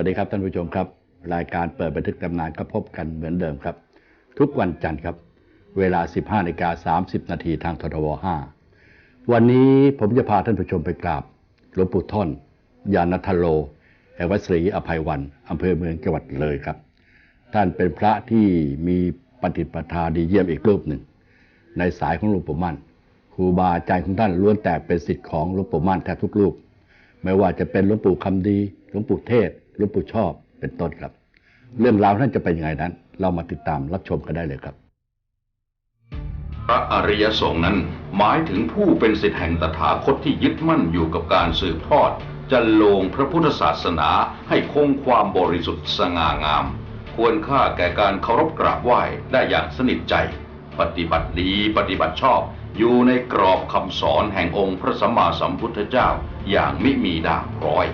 สวัสดีครับท่านผู้ชมครับ รายการเปิดบันทึกตำนานก็พบกันเหมือนเดิมครับ ทุกวันจันทร์ครับ เวลา 15นาฬิกา30 นาทีทางททว5วันนี้ผมจะพาท่านผู้ชมไปกราบหลวงปู่ท่อน ยานัทโลแห่งวัดศรีอภัยวันอำเภอเมืองจังหวัดเลยครับ ท่านเป็นพระที่มีปฏิปทาดีเยี่ยมอีกรูปหนึ่ง ในสายของหลวงปู่มั่นครูบาอาจารย์ของท่านล้วนแต่เป็นศิษย์ของหลวงปู่มั่นแทบทุกรูปไม่ว่าจะเป็นหลวงปู่คำดี หลวงปู่เทศหลวงปู่ชอบเป็นต้นครับ เรื่องราวท่านจะเป็นยังไงนั้น เรามาติดตามรับชมกันได้เลยครับ พระอริยสงฆ์นั้นหมายถึงผู้เป็นศิษย์แห่งตถาคตที่ยึดมั่นอยู่กับการสืบทอดจะลงพระพุทธศาสนาให้คงความบริสุทธิ์สง่างาม ควรค่าแก่การเคารพกราบไหว้ได้อย่างสนิทใจ ปฏิบัติดีปฏิบัติชอบ อยู่ในกรอบคำสอนแห่งองค์พระสัมมาสัมพุทธเจ้าอย่างมิมีด่างพร้อย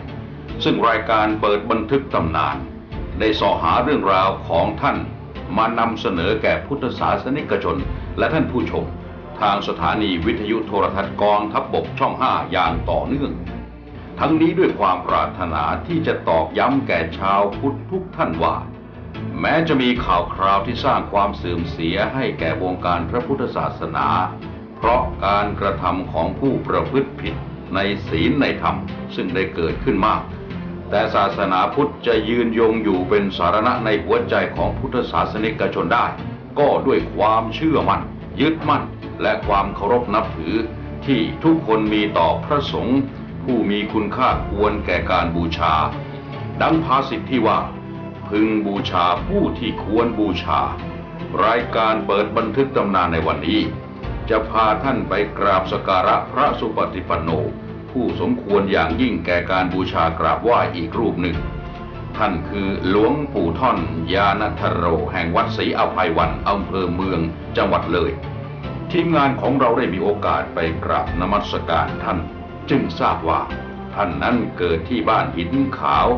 ซึ่งรายการเปิดบันทึกตำนาน ได้สอหาเรื่องราวของท่านมานำเสนอแก่พุทธศาสนิกชน และท่านผู้ชม ทางสถานีวิทยุโทรทัศน์กองทัพบบกช่อง 5 อย่างต่อเนื่อง ทั้งนี้ด้วยความปรารถนาที่จะตอกย้ำแก่ชาวพุทธทุกท่านว่า แม้จะมีข่าวคราวที่สร้างความเสื่อมเสียให้แก่วงการพระพุทธศาสนา เพราะการกระทำของผู้ประพฤติผิดในศีลในธรรมซึ่งได้เกิดขึ้นมาก แต่ศาสนาพุทธจะยืนยงอยู่เป็นสารณะในหัวใจของพุทธศาสนิกชนได้ ก็ด้วยความเชื่อมั่น ยึดมั่น และความเคารพนับถือ ที่ทุกคนมีต่อพระสงฆ์ผู้มีคุณค่าควรแก่การบูชา ดังภาษิตที่ว่า พึงบูชาผู้ที่ควรบูชา รายการเปิดบันทึกตำนานในวันนี้ จะพาท่านไปกราบสกการะพระสุปฏิปันโน ผู้สมควรอย่างยิ่งแก่การบูชากราบไหว้อีกรูปหนึ่ง ท่านคือหลวงปู่ท่อนยานัทโร แห่งวัดศรีอภัยวันอำเภอเมืองจังหวัดเลย ทีมงานของเราได้มีโอกาสไปกราบนมัสการท่าน จึงทราบว่า ท่านนั้นเกิดที่บ้านหินขาว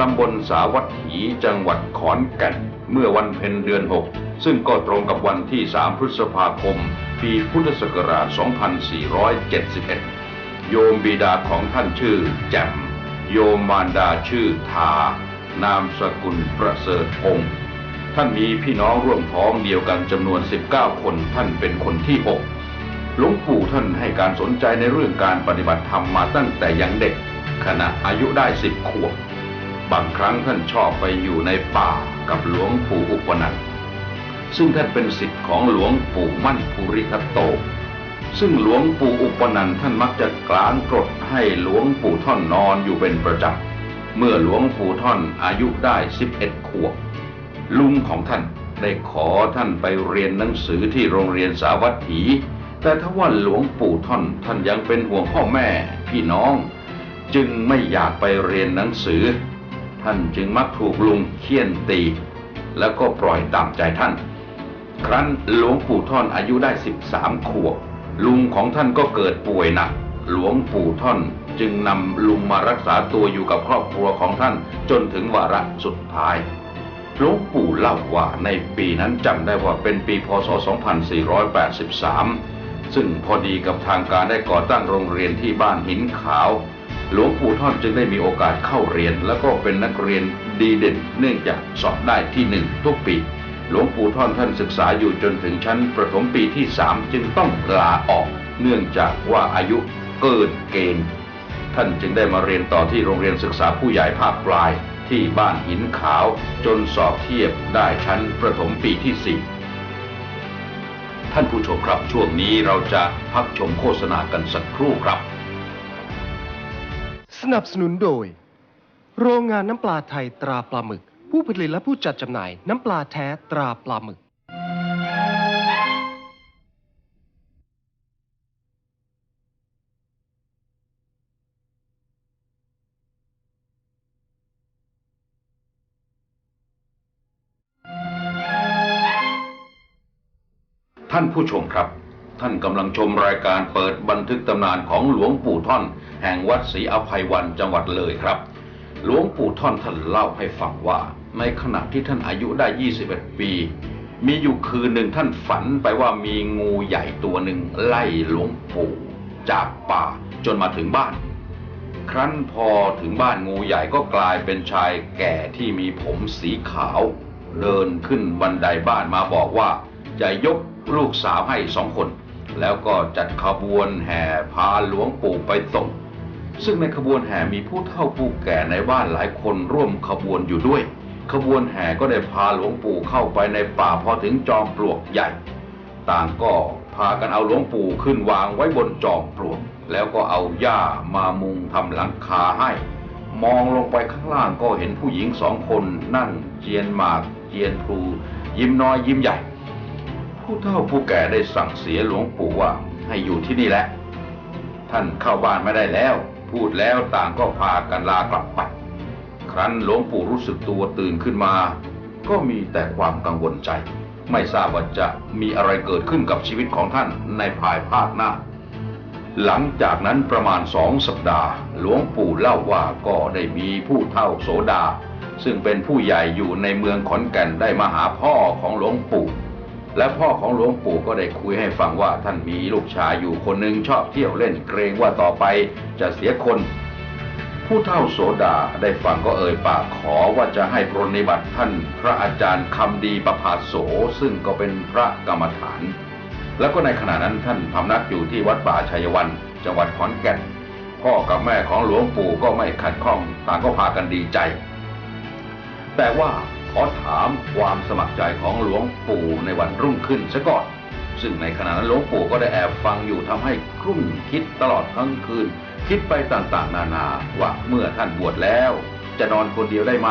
ตำบลสาวัตถีจังหวัดขอนแก่น เมื่อวันเพ็ญเดือน 6 ซึ่งก็ตรงกับวันที่ 3 พฤษภาคม ปีพุทธศักราช 2471 โยมบิดาของท่านชื่อแจ่ม โยมมารดาชื่อทา นามสกุลประเสริฐพงศ์ท่านมีพี่น้องร่วมท้องเดียวกันจำนวน 19 คนท่านเป็นคนที่6หลวงปู่ท่านให้การสนใจในเรื่องการปฏิบัติธรรมมาตั้งแต่ยังเด็ก ขณะอายุได้สิบขวบ บางครั้งท่านชอบไปอยู่ในป่ากับหลวงปู่อุปนันซึ่งท่านเป็นศิษย์ของหลวงปู่มั่นภูริทัตโต ซึ่งหลวงปู่อุปนันท์ท่านมักจะกลางกรดให้หลวงปู่ท่อนนอนอยู่เป็นประจำเมื่อหลวงปู่ท่อนอายุได้ 11 ขวบ ลุงของท่านได้ขอท่านไปเรียนหนังสือที่โรงเรียนสาวัตถี แต่ถ้าว่าหลวงปู่ท่อนท่านยังเป็นห่วงพ่อแม่พี่น้อง จึงไม่อยากไปเรียนหนังสือ ท่านจึงมักถูกลุงเคี่ยนตี แล้วก็ปล่อยตามใจท่าน ครั้นหลวงปู่ท่อนอายุได้ 13 ขวบ ลุงของท่านก็เกิดป่วยหนัก หลวงปู่ท่อนจึงนำลุงมารักษาตัวอยู่กับครอบครัวของท่านจนถึงวาระสุดท้ายหลวงปู่เล่าว่าในปีนั้นจำได้ว่าเป็นปีพศ 2483 ซึ่งพอดีกับทางการได้ก่อตั้งโรงเรียนที่บ้านหินขาว หลวงปู่ท่อนจึงได้มีโอกาสเข้าเรียน แล้วก็เป็นนักเรียนดีเด่น เนื่องจากสอบได้ที่หนึ่งทุกปี หลวงปู่ท่อนท่านศึกษาอยู่จนถึงชั้นประถมปีที่สามจึงต้องลาออก เนื่องจากว่าอายุเกินเกณฑ์ ท่านจึงได้มาเรียนต่อที่โรงเรียนศึกษาผู้ใหญ่ภาคปลายที่บ้านหินขาวจนสอบเทียบได้ชั้นประถมปีที่สี่ท่านผู้ชมครับช่วงนี้เราจะพักชมโฆษณากันสักครู่ครับ สนับสนุนโดย โรงงานน้ำปลาไทยตราปลาหมึก ผู้ผลิตและผู้จัดจำหน่าย น้ำปลาแท้ตราปลาหมึก ท่านผู้ชมครับ ท่านกำลังชมรายการเปิดบันทึกตำนานของหลวงปู่ท่อน แห่งวัดศรีอภัยวันจังหวัดเลยครับ หลวงปู่ท่อนท่านเล่าให้ฟังว่า ในขณะที่ท่านอายุได้ 21 ปี มีอยู่คืนหนึ่งท่านฝันไปว่ามีงูใหญ่ตัวหนึ่งไล่หลวงปู่จากป่าจนมาถึงบ้าน ครั้นพอถึงบ้านงูใหญ่ก็กลายเป็นชายแก่ที่มีผมสีขาว เดินขึ้นบันไดบ้านมาบอกว่า จะยกลูกสาวให้สองคน แล้วก็จัดขบวนแห่พาหลวงปู่ไปส่งซึ่งในขบวนแห่มีผู้เฒ่าผู้แก่ในบ้านหลายคนร่วมขบวนอยู่ด้วย ขบวนแห่ก็ได้พาหลวงปู่เข้าไปในป่าพอถึงจอมปลวกใหญ่ ต่างก็พากันเอาหลวงปู่ขึ้นวางไว้บนจอมปลวก แล้วก็เอาหญ้ามามุงทำหลังคาให้ มองลงไปข้างล่างก็เห็นผู้หญิงสองคนนั่งเจียนหมาก เจียนพลูยิ้มน้อยยิ้มใหญ่ ผู้เฒ่าผู้แก่ได้สั่งเสียหลวงปู่ว่าให้อยู่ที่นี่แหละ ท่านเข้าบ้านไม่ได้แล้ว พูดแล้วต่างก็พากันลากลับไป ครั้นหลวงปู่รู้สึกตัวตื่นขึ้นมา ก็มีแต่ความกังวลใจ ไม่ทราบว่าจะมีอะไรเกิดขึ้นกับชีวิตของท่านในภายภาคหน้า หลังจากนั้นประมาณสองสัปดาห์ หลวงปู่เล่าว่าก็ได้มีผู้เฒ่าโสดา ซึ่งเป็นผู้ใหญ่อยู่ในเมืองขอนแก่นได้มาหาพ่อของหลวงปู่และพ่อของหลวงปู่ก็ได้คุยให้ฟังว่าท่านมีลูกชายอยู่คนหนึ่งชอบเที่ยวเล่นเกรงว่าต่อไปจะเสียคน ผู้เฒ่าโสดาได้ฟังก็เอ่ยปากขอว่าจะให้ปรนนิบัติท่านพระอาจารย์คำดีประภาโสซึ่งก็เป็นพระกรรมฐาน แล้วก็ในขณะนั้นท่านพำนักอยู่ที่วัดป่าชัยวัน จังหวัดขอนแก่น พ่อกับแม่ของหลวงปู่ก็ไม่ขัดข้องต่างก็พากันดีใจ แต่ว่าขอถามความสมัครใจของหลวงปู่ในวันรุ่งขึ้นซะก่อนซึ่งในขณะนั้นหลวงปู่ก็ได้แอบฟังอยู่ทำให้ครุ่นคิดตลอดทั้งคืน คิดไปต่างๆ นานาว่าเมื่อท่านบวชแล้ว จะนอนคนเดียวได้ไหม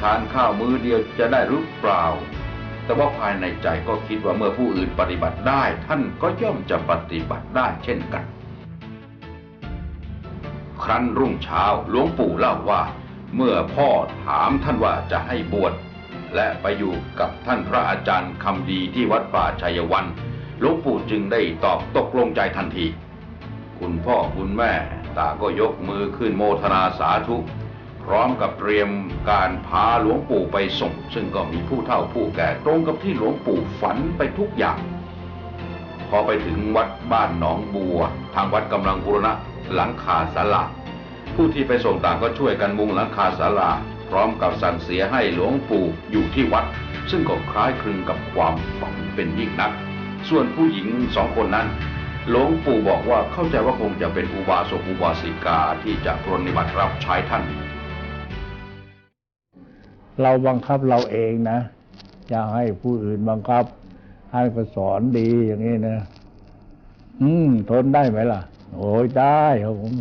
ทานข้าวมื้อเดียวจะได้หรือเปล่า แต่ว่าภายในใจก็คิดว่าเมื่อผู้อื่นปฏิบัติได้ ท่านก็ย่อมจะปฏิบัติได้เช่นกัน ครั้นรุ่งเช้าหลวงปู่เล่าว่า เมื่อพ่อถามท่านว่าจะให้บวชและไปอยู่กับท่านพระอาจารย์คำดีที่วัดป่าชัยวันหลวงปู่จึงได้ตอบตกลงใจทันที คุณพ่อคุณแม่ ต่างก็ยกมือขึ้นโมทนาสาธุ พร้อมกับเตรียมการพาหลวงปู่ไปส่ง ซึ่งก็มีผู้เฒ่าผู้แก่ตรงกับที่หลวงปู่ฝันไปทุกอย่าง พอไปถึงวัดบ้านหนองบัว ทางวัดกำลังบูรณะหลังคาศาลาผู้ที่ไปส่งต่างก็ช่วยกันมุงหลังคาศาลาพร้อมกับสั่งเสียให้หลวงปู่อยู่ที่วัด ซึ่งก็คล้ายคลึงกับความฝันเป็นยิ่งนัก ส่วนผู้หญิงสองคนนั้น หลวงปู่บอกว่าเข้าใจว่าคงจะเป็นอุบาสกอุบาสิกาที่จะปรนนิบัติรับใช้ท่าน เราบังคับเราเองนะ อย่าให้ผู้อื่นบังคับ ให้ก็สอนดีอย่างนี้นะ อืม ทนได้ไหมล่ะ โอ้ยได้ครับผม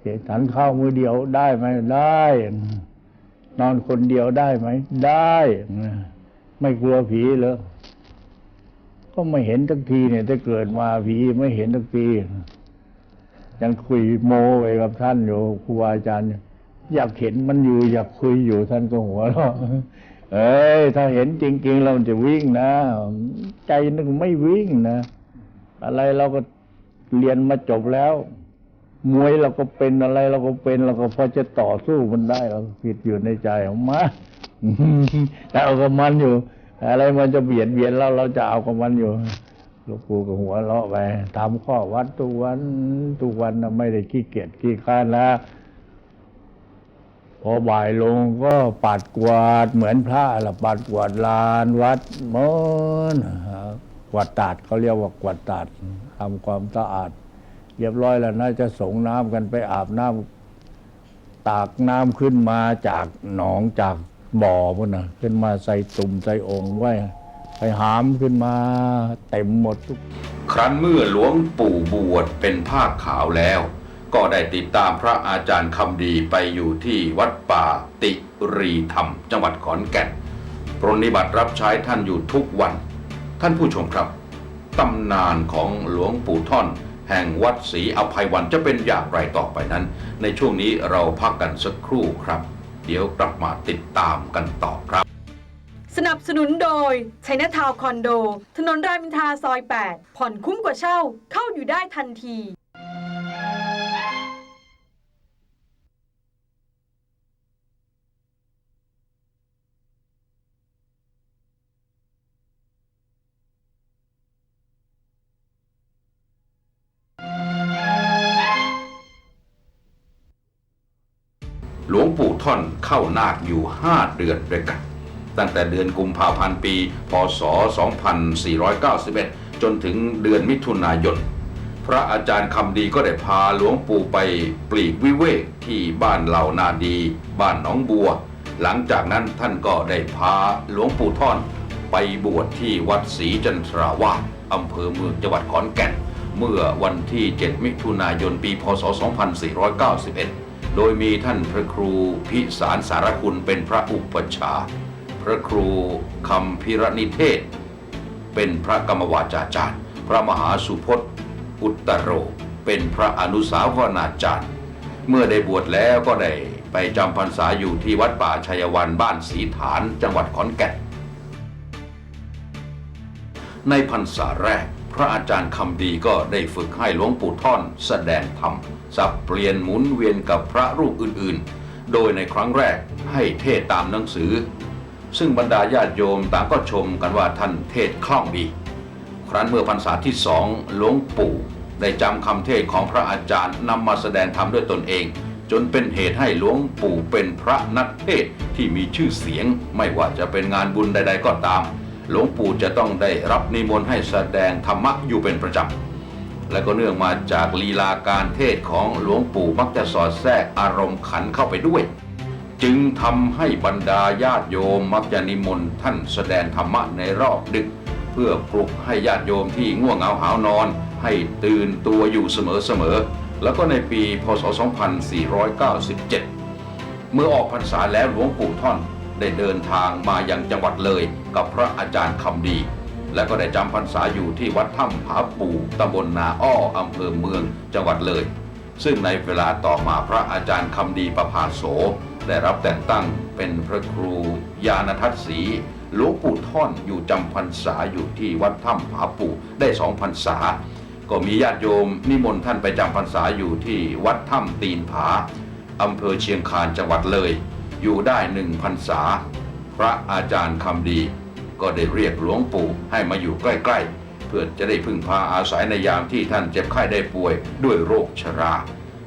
เจ็ฉันข้าวมือเดียวได้ไหมได้ นอนคนเดียวได้ไหม ได้ ไม่กลัวผีเหรอ ก็ไม่เห็นทักทีเนี่ยถ้าเกิดมาผีไม่เห็นทักที ยังคุยโมไปกับท่านอยู่ครูบาอาจารย์อยากเห็นมันอยู่ อยากคุยอยู่ท่านก็หัวเราะเอ้ยถ้าเห็นจริงๆเราจะวิ่งนะ ใจนึกไม่วิ่งนะ อะไรเราก็เรียนมาจบแล้ว มวยเราก็เป็นอะไร เราก็เป็นเราก็พอจะต่อสู้มันได้เราผิดอยู่ในใจของมาแต่เอากับมันอยู่ อะไรมันจะเบียดเบียนเราเราจะเอากับมันอยู่หลวงปู่ก็หัวเราะไปทำข้อวัดทุกวันทุกวันไม่ได้ขี้เกียจขี้ค้านแล้วพอบ่ายลงก็ปัดกวาดเหมือนพระละปัดกวาดลานวัดมอนกวาดตาดเขาเรียกว่ากวาดตาดทำความสะอาด เรียบร้อยแล้วน่าจะส่งน้ำกันไปอาบน้ำตากน้ำขึ้นมาจากหนองจาก บ่อพุ่นนะขึ้นมาใส่ตุ่มใส่องค์ไว้ ไปหามขึ้นมาเต็มหมดทุก ครั้นเมื่อหลวงปู่บวชเป็นผ้าขาวแล้ว ก็ได้ติดตามพระอาจารย์คำดีไปอยู่ที่วัดป่าติรีธรรม จังหวัดขอนแก่นปรนนิบัติรับใช้ท่านอยู่ทุกวัน ท่านผู้ชมครับตำนานของหลวงปู่ท่อน แห่งวัดศรีอภัยวันจะเป็นอย่างไรต่อไปนั้น ในช่วงนี้เราพักกันสักครู่ครับ เดี๋ยวกลับมาติดตามกันต่อครับ สนับสนุนโดยชัยนาทาวคอนโด ถนนรามอินทราซอย 8 ผ่อนคุ้มกว่าเช่า เข้าอยู่ได้ทันที ท่อนเข้านาคอยู่ 5 เดือนด้วยกัน ตั้งแต่เดือนกุมภาพันธ์ปี พศ 2491 จนถึงเดือนมิถุนายน พระอาจารย์คำดีก็ได้พาหลวงปู่ไปปลีกวิเวกที่บ้านเหล่านาดี บ้านหนองบัว หลังจากนั้นท่านก็ได้พาหลวงปู่ท่อนไปบวชที่วัดศรีจันทราวาสอำเภอเมืองจังหวัดขอนแก่น เมื่อวันที่ 7 มิถุนายน ปี พศ 2491 โดยมีท่านพระครูพิสารสารคุณเป็นพระอุปชฌาย์พระครูคำพิรนิเทศ เป็นพระกรรมวาจาจารย์ พระมหาสุพจน์ อุตตโร เป็นพระอนุสาวนาจารย์ เมื่อได้บวชแล้วก็ได้ไปจำพรรษาอยู่ที่วัดป่าชัยวันบ้านศรีฐานจังหวัดขอนแก่น ในพรรษาแรก พระอาจารย์คำดีก็ได้ฝึกให้หลวงปู่ท่อนแสดงธรรม สับเปลี่ยนหมุนเวียนกับพระรูปอื่นๆ โดยในครั้งแรกให้เทศตามหนังสือ ซึ่งบรรดาญาติโยมต่างก็ชมกันว่าท่านเทศคล่องดี ครั้นเมื่อพรรษาที่สองหลวงปู่ได้จำคำเทศของพระอาจารย์นำมาแสดงธรรมด้วยตนเอง จนเป็นเหตุให้หลวงปู่เป็นพระนักเทศที่มีชื่อเสียง ไม่ว่าจะเป็นงานบุญใด ๆ ก็ตาม หลวงปู่จะต้องได้รับนิมนต์ให้แสดงธรรมะอยู่เป็นประจำ และก็เนื่องมาจากลีลาการเทศของหลวงปู่มักจะสอดแทรกอารมณ์ขันเข้าไปด้วย จึงทำให้บรรดาญาติโยมมักจะนิมนต์ท่านแสดงธรรมะในรอบดึก เพื่อปลุกให้ญาติโยมที่ง่วงเหงาหาวนอน ให้ตื่นตัวอยู่เสมอๆแล้วก็ในปีพศ 2497 เมื่อออกพรรษาแล้วหลวงปู่ท่อนได้เดินทางมาอยังจังหวัดเลยกับพระอาจารย์คำดี และก็ได้จำพรรษาอยู่ที่วัดถ้ำผาปูตำบลนาอ้ออำเภอเมืองจังหวัดเลย ซึ่งในเวลาต่อมาพระอาจารย์คำดีประภาโส ได้รับแต่งตั้งเป็นพระครูยานทัศน์ศรีหลวงปู่ท่อนอยู่จำพรรษาอยู่ที่วัดถ้ำผาปูได้สองพรรษา ก็มีญาติโยมนิมนต์ท่านไปจำพรรษาอยู่ที่วัดถ้ำตีนผาอำเภอเชียงคานจังหวัดเลย อยู่ได้หนึ่งพรรษา พระอาจารย์คำดี ก็ได้เรียกหลวงปู่ให้มาอยู่ใกล้ๆ เพื่อจะได้พึ่งพาอาศัยในยามที่ท่านเจ็บไข้ได้ป่วยด้วยโรคชรา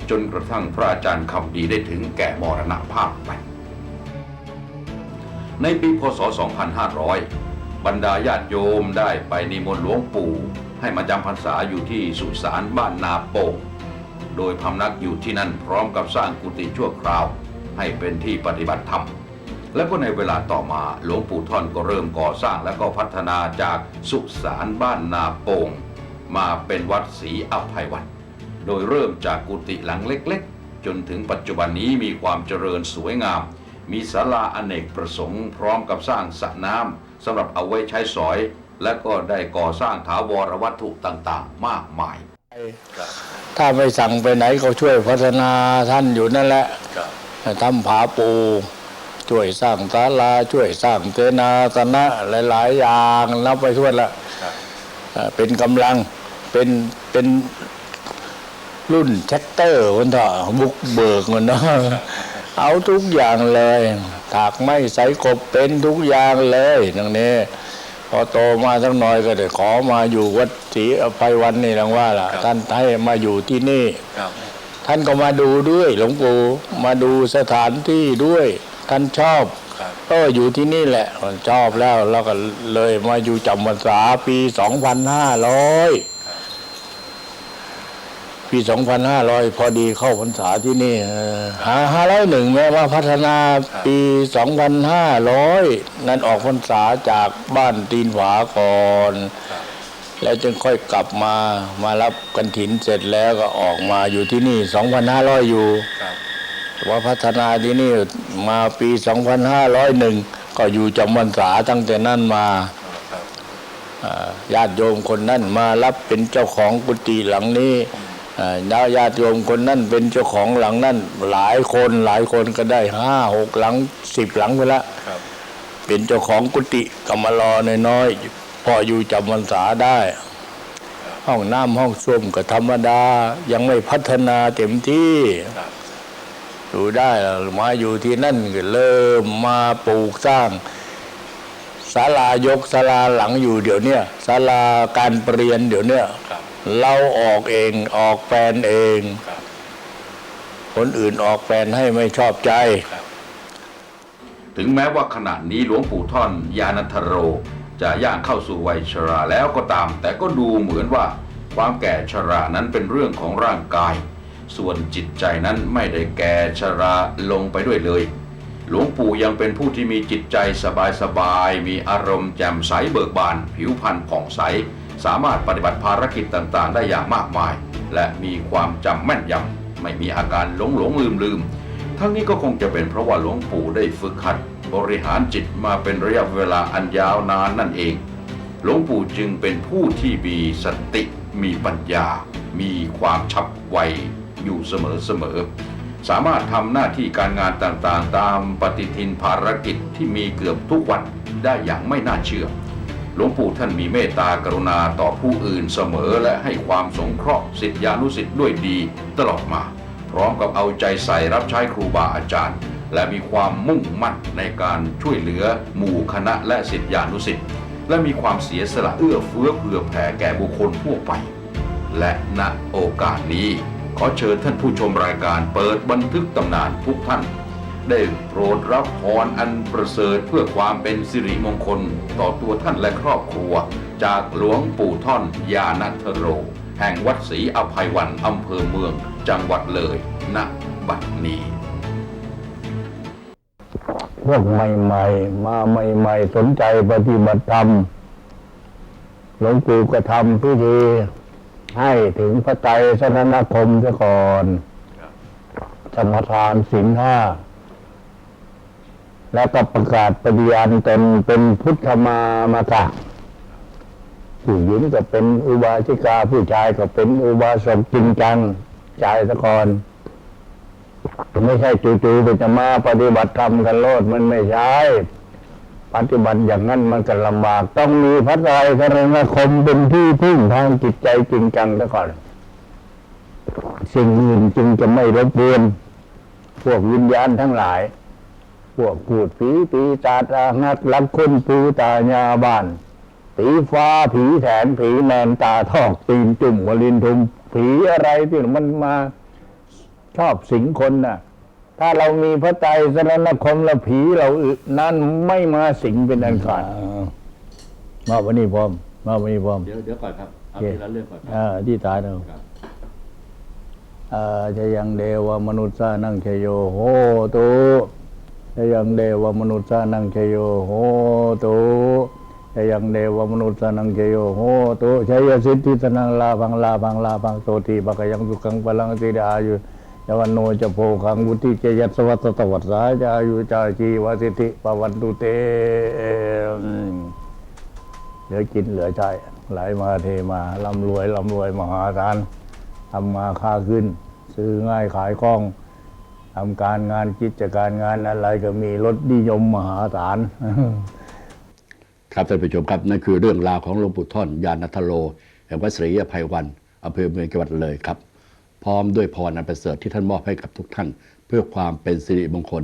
จนกระทั่งพระอาจารย์คำดีได้ถึงแก่มรณภาพไป ในปีพศ 2500 บรรดาญาติโยมได้ไปนิมนต์หลวงปู่ ให้มาจำพรรษาอยู่ที่สุสานบ้านนาโป่งโดยพำนักอยู่ที่นั่นพร้อมกับสร้างกุฏิชั่วคราว ให้เป็นที่ปฏิบัติธรรม และก็ในเวลาต่อมาหลวงปู่ท่อนก็เริ่มก่อสร้างและก็พัฒนาจากสุสานบ้านนาโป่งมาเป็นวัดศรีอภัยวันโดยเริ่มจากกุฏิหลังเล็กๆ จนถึงปัจจุบันนี้มีความเจริญสวยงาม มีศาลาอเนกประสงค์พร้อมกับสร้างสระน้ำสำหรับเอาไว้ใช้สอย และก็ได้ก่อสร้างถาวรวัตถุต่างๆ มากมาย ถ้าไม่สั่งไปไหนก็ช่วยพัฒนาท่านอยู่นั่นแหละทำผาปู ช่วยสร้างศาลาช่วยสร้างเจนาสนะหลาย ๆ อย่างนับไปทั่วละเอ่อเป็นกำลังเป็นเป็นรุ่นแท็กเตอร์วันเถอะบุกเบิกมันเนาะเอาทุกอย่างเลยถากไม่ใส่กบเป็นทุกอย่างเลยตรงนี้พอโตมาสักหน่อยก็ได้ขอมาอยู่วัดศรีอภัยวันนี่ลังว่าล่ะ ท่านให้มาอยู่ที่นี่ท่านก็มาดูด้วย หลวงปู่มาดูสถานที่ด้วย ท่านชอบก็อยู่ที่นี่แหละชอบแล้วแล้วก็เลยมาอยู่จำพรรษาปี2500ปี2500พอดีเข้าพรรษาที่นี่เออหา501แม้ว่าพัฒนาปี2500นั้นออกพรรษาจากบ้านตีนฝาก่อนแล้วจึงค่อยกลับมามารับกันถินเสร็จแล้วก็ออกมาอยู่ที่นี่2,500อยู่ ว่าพัฒนาที่นี่มาปี 2,501 ก็อยู่จำพรรษาตั้งแต่นั้นมาอ่าญาติโยมคนนั้นมารับเป็นเจ้าของกุฏิหลังนี้อ่าแล้วญาติโยมคนนั้นเป็นเจ้าของหลังนั้นหลายคนหลายคนก็ได้ห้าหกหลังสิบหลังไปละเป็นเจ้าของกุฏิกรรมารอน้อยๆพออยู่จำพรรษาได้ ห้องน้ำห้องส้วมก็ธรรมดา ยังไม่พัฒนาเต็มที่ ดูได้แล้วมาอยู่ที่นั่นก็เริ่มมาปลูกสร้างศาลายกศาลาหลังอยู่เดี๋ยวเนี้ยศาลาการเปลี่ยนเดี๋ยวเนี้ยเราออกเองออกแปลนเอง คนอื่นออกแปลนให้ไม่ชอบใจ ถึงแม้ว่าขณะนี้หลวงปู่ท่อนยานัทโร จะย่างเข้าสู่วัยชราแล้วก็ตาม แต่ก็ดูเหมือนว่าความแก่ชรานั้นเป็นเรื่องของร่างกาย ส่วนจิตใจนั้นไม่ได้แก่ชราลงไปด้วยเลย หลวงปู่ยังเป็นผู้ที่มีจิตใจสบายๆมีอารมณ์แจ่มใสเบิกบาน ผิวพรรณผ่องใส สามารถปฏิบัติภารกิจต่างๆ ได้อย่างมากมาย และมีความจำแม่นยำไม่มีอาการหลงหลงลืมลืมทั้งนี้ก็คงจะเป็นเพราะว่าหลวงปู่ได้ฝึกหัด บริหารจิตมาเป็นระยะเวลาอันยาวนานนั่นเอง หลวงปู่จึงเป็นผู้ที่มีสติ มีปัญญา มีความฉับไว อยู่เสมอๆสามารถทำหน้าที่การงานต่างๆ ตามปฏิทินภารกิจที่มีเกือบทุกวันได้อย่างไม่น่าเชื่อ หลวงปู่ท่านมีเมตตากรุณาต่อผู้อื่นเสมอและให้ความสงเคราะห์สิทธิานุสิทธิ์ด้วยดีตลอดมา พร้อมกับเอาใจใส่รับใช้ครูบาอาจารย์ และมีความมุ่งมั่นในการช่วยเหลือหมู่คณะและสิทธิานุสิทธิ์และมีความเสียสละเอื้อเฟื้อเผื่อแผ่แก่บุคคลทั่วไป และณโอกาสนี้ ขอเชิญท่านผู้ชมรายการเปิดบันทึกตำนานทุกท่าน ได้โปรดรับพรอันประเสริฐเพื่อความเป็นสิริมงคลต่อตัวท่านและครอบครัว จากหลวงปู่ท่อนยานัทโร แห่งวัดศรีอภัยวันอำเภอเมือง จังหวัดเลยณบัดนี้พวกใหม่ๆ มาใหม่ๆ สนใจปฏิบัติธรรมหลวงปู่ก็ทำพิธี ให้ถึงพระไตรสรณคมซะก่อนสมทานสินห้า แล้วก็ประกาศปฏิญาณตนเป็นพุทธมามากะผู้หญิงก็เป็นอุบาสิกาผู้ชายก็เป็นอุบาสกจริงจังใจซะก่อนไม่ใช่จู่ๆไปจะมาปฏิบัติธรรมกันโลดมันไม่ใช่ ปฏิบัติอย่างนั้นมันก็ลำบาก ต้องมีพระไตรสรณคมเป็นที่พึ่งทางจิตใจจริงจังซะก่อน สิ่งอื่นจึงจะไม่รบกวนพวกวิญญาณทั้งหลาย พวกพูดผีปีศาจอางัดลักคุณปูตายาบ้านผีฟ้าผีแถนผีแมนตาทอกตีนจุ่มวลินทุม ผีอะไรที่มันมาชอบสิงคนน่ะ ถ้าเรามีพระไตรสรณคมแล้วผีเราอึนั้นไม่มาสิงเป็นอันขาดมาวันนี้พร้อม มาวันนี้พร้อม เดี๋ยวเดี๋ยวก่อนครับเอาโอเคทีละเรื่องก่อนคอ่ารับที่ตายเราครับอ่าจะยังเดวมนุษย์สานังชโยโหตุจะยังเดวมนุษย์สานังชโยโหตุจะยังเดวมนุษย์สานังชโยโหตุชัยสิทธิสนังลาพังลาพังลาพังโตทีปะกยังสุขังพลังติดายุ จวันโนจะโพคังวุติเจยัสวัตตวัตสาจายุจาจีวสิทธิปวันตุเตเหลือกินเหลือใช้ไหลมาเทมาร่ำรวยร่ำรวยมหาศาลทำมาค่าขึ้น ซื้อง่ายขายคล่องทำการงานกิจการงานอะไรก็มีรถนิยมมหาศาลครับท่านผู้ชมครับนั่นคือเรื่องราวของหลวงปู่ท่อนยานัทโลแห่งวัดศรีอภัยวันอำเภอเมืองจังหวัดเลยครับ พร้อมด้วยพรอันประเสริฐที่ท่านมอบให้กับทุกท่าน เพื่อความเป็นสิริมงคล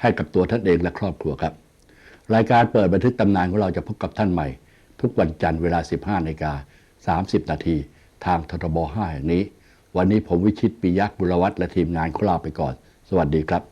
ให้กับตัวท่านเองและครอบครัวครับ รายการเปิดบันทึกตำนานของเราจะพบกับท่านใหม่ ทุกวันจันทร์เวลา 15นาฬิกา30 นาทีทางททบ5แห่งนี้ วันนี้ผมวิชิตปิยะบุรวัตรและทีมงานของเราไปก่อน สวัสดีครับ